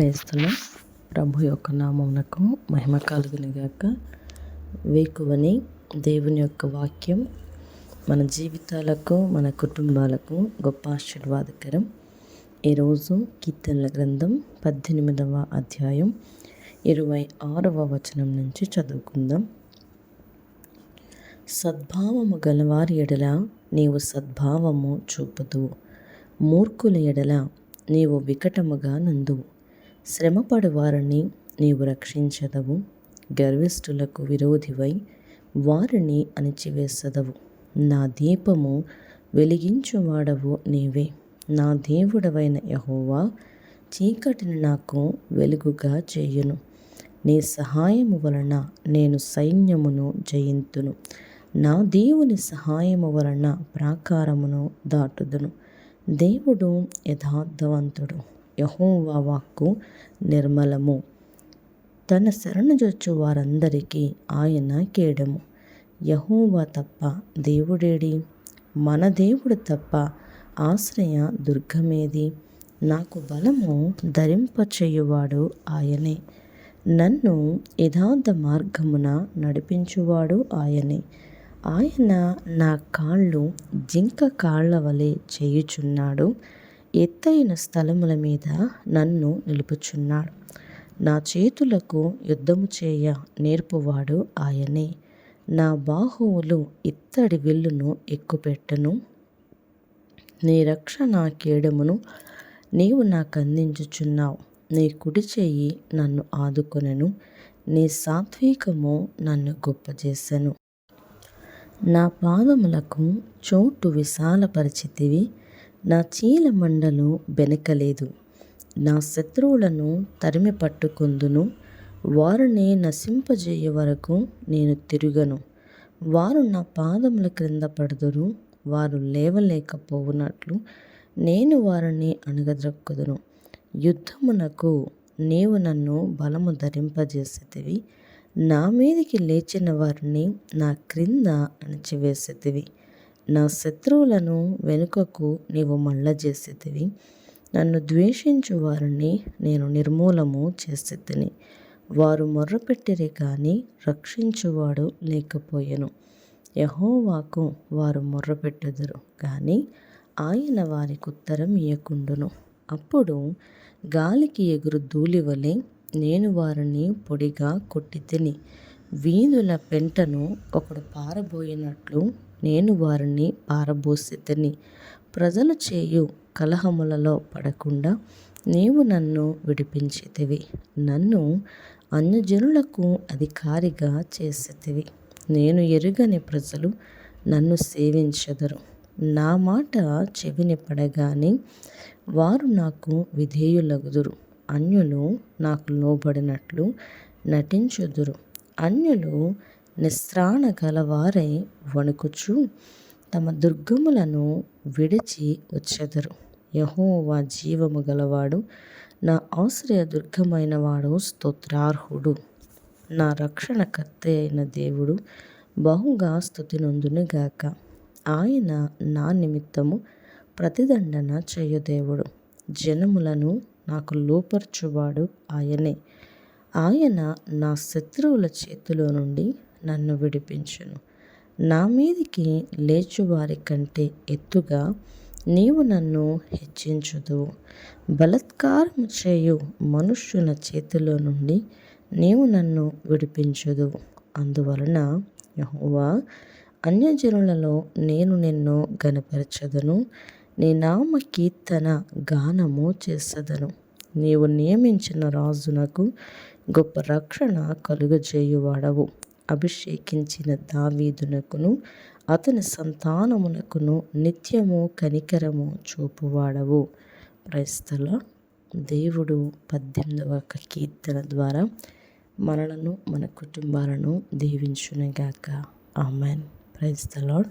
క్రైస్తవం ప్రభు యొక్క నామమునకు మహిమ కలుగునిగాక. వేకువని దేవుని యొక్క వాక్యం మన జీవితాలకు మన కుటుంబాలకు గొప్ప ఆశీర్వాదకరం. ఈరోజు కీర్తనల గ్రంథం పద్దెనిమిదవ అధ్యాయం ఇరవై ఆరవ వచనం నుంచి చదువుకుందాం. సద్భావము గలవారి ఎడల నీవు సద్భావము చూపుదు మూర్ఖుల ఎడల నీవు వికటముగా నందువు శ్రమపడవారిని నీవు రక్షించదవు గర్విష్ఠులకు విరోధివై వారిని అణిచివేసదవు. నా దీపము వెలిగించువాడవు నీవే. నా దేవుడవైన యహోవా చీకటిని నాకు వెలుగుగా చేయును. నీ సహాయము వలన నేను సైన్యమును జయింతును. నా దేవుని సహాయము వలన ప్రాకారమును దాటుదును. దేవుడు యథార్థవంతుడు. యహోవా వాక్కు నిర్మలము. తన శరణుజొచ్చు వారందరికీ ఆయన కేడము. యహోవా తప్ప దేవుడేడి? మన దేవుడు తప్ప ఆశ్రయ దుర్గమేది? నాకు బలము ధరింపచేయువాడు ఆయనే. నన్ను యథార్థ మార్గమున నడిపించువాడు ఆయనే. ఆయన నా కాళ్ళు జింక కాళ్ళ వలె చేయుచున్నాడు. ఎత్తైన స్థలముల మీద నన్ను నిలుపుచున్నాడు. నా చేతులకు యుద్ధము చేయ నేర్పువాడు ఆయనే. నా బాహువులు ఇత్తడి విల్లును ఎక్కుపెట్టను. నీ రక్షణ కేడమును నీవు నాకు అందించుచున్నావు నీ కుడి చెయ్యి నన్ను ఆదుకొనెను. నీ సాత్వికము నన్ను గొప్ప చేసెను నా పాదములకు చోటు విశాలపరిచితివి. నా చీల మండలు బెనకలేదు. నా శత్రువులను తరిమి పట్టుకుందును. వారిని నశింపజేయ వరకు నేను తిరుగను. వారు నా పాదముల క్రింద పడదురు. వారు లేవలేకపోవునట్లు నేను వారిని అణగద్రక్కుదును యుద్ధమునకు నీవు నన్ను బలము ధరింపజేసేదివి నా మీదికి లేచిన వారిని నా క్రింద అణచివేసేదివి నా శత్రువులను వెనుకకు నీవు మళ్ళజేసేదివి నన్ను ద్వేషించు వారిని నేను నిర్మూలము చేసేదిని వారు మొర్రపెట్టిరి కానీ రక్షించువాడు లేకపోయెను. యహోవాకు వారు మొర్రపెట్టుదురు కానీ ఆయన వారికి ఉత్తరం ఇయ్యకుండును. అప్పుడు గాలికి ఎగురు ధూళివలే నేను వారిని పొడిగా కొట్టి తిని వీధుల పెంటను ఒకడు పారబోయినట్లు నేను వారిని పారబోసితిని. ప్రజలు చేయు కలహములలో పడకుండా నీవు నన్ను విడిపించితివి. నన్ను అన్యజనులకు అధికారిగా చేసేతివి. నేను ఎరుగని ప్రజలు నన్ను సేవించదరు. నా మాట చెవిని పడగానే వారు నాకు విధేయులగుదురు. అన్యులు నాకు లోబడినట్లు నటించుదురు. అన్యులు నిస్త్రాణ గలవారై వణుకుచు తమ దుర్గములను విడిచి వచ్చెదరు. యహోవా జీవము గలవాడు నా ఆశ్రయ దుర్గమైన వాడు స్తోత్రార్హుడు. నా రక్షణకర్త అయిన దేవుడు బహుగా స్థుతి గాక. ఆయన నా నిమిత్తము ప్రతిదండన చేయదేవుడు జనములను నాకు లోపర్చువాడు ఆయనే. ఆయన నా శత్రువుల చేతిలో నుండి నన్ను విడిపించును. నా మీదికి లేచువారి కంటే ఎత్తుగా నీవు నన్ను హెచ్చించుదు. బలత్కారము చేయు మనుష్యుల చేతిలో నుండి నీవు నన్ను విడిపించుదు. అందువలన యహోవా అన్యజనులలో నేను నిన్ను గనపరచదను నీ నామ కీర్తన గానము చేసదను. నీవు నియమించిన రాజునకు గొప్ప రక్షణ కలుగజేయువాడవు. అభిషేకించిన దావీదునకును అతని సంతానమునకును నిత్యము కనికరము చూపువాడవు. క్రైస్తల దేవుడు పద్దెనిమిదవ కీర్తన ద్వారా మనలను మన కుటుంబాలను దీవించునగాక. ఆమెన్. ప్రైస్తలాడ్